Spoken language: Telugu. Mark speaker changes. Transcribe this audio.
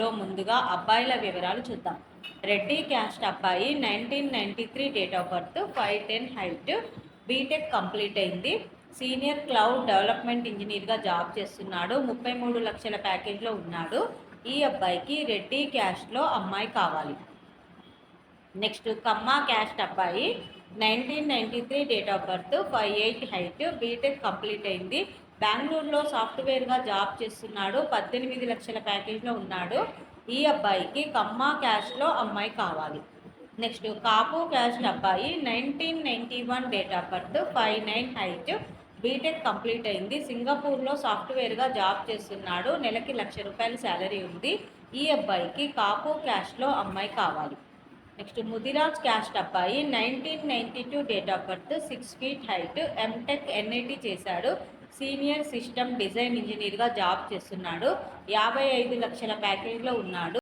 Speaker 1: లో ముందుగా అబ్బాయిల వివరాలు చూద్దాం. రెడ్డి క్యాస్ట్ అబ్బాయి nineteen ninety three date of birth five ten height BTech complete అయింది సీనియర్ క్లౌడ్ డెవలప్మెంట్ ఇంజనీర్గా జాబ్ చేస్తున్నాడు. ముప్పై మూడు లక్షల ప్యాకేజ్లో ఉన్నాడు. ఈ అబ్బాయికి రెడ్డి క్యాస్ట్లో అమ్మాయి కావాలి. నెక్స్ట్ కమ్మా క్యాస్ట్ అబ్బాయి nineteen ninety three date of birth five eight height BTech complete అయింది. బెంగళూరులో సాఫ్ట్వేర్గా జాబ్ చేస్తున్నాడు. పద్దెనిమిది లక్షల ప్యాకేజ్లో ఉన్నాడు. ఈ అబ్బాయికి కమ్మా క్యాష్లో అమ్మాయి కావాలి. నెక్స్ట్ కాపు క్యాస్ట్ అబ్బాయి nineteen ninety one date of birth five nine height BTech complete అయింది. సింగపూర్లో సాఫ్ట్వేర్గా జాబ్ చేస్తున్నాడు. నెలకి లక్ష రూపాయల శాలరీ ఉంది. ఈ అబ్బాయికి కాపు క్యాష్లో అమ్మాయి కావాలి. నెక్స్ట్ ముదిరాజ్ క్యాస్ట్ అబ్బాయి nineteen ninety two date of birth six feet height MTech NIT చేశాడు. సీనియర్ సిస్టమ్ డిజైన్ ఇంజనీర్గా జాబ్ చేస్తున్నాడు. యాభై ఐదు లక్షల ప్యాకేజ్లో ఉన్నాడు.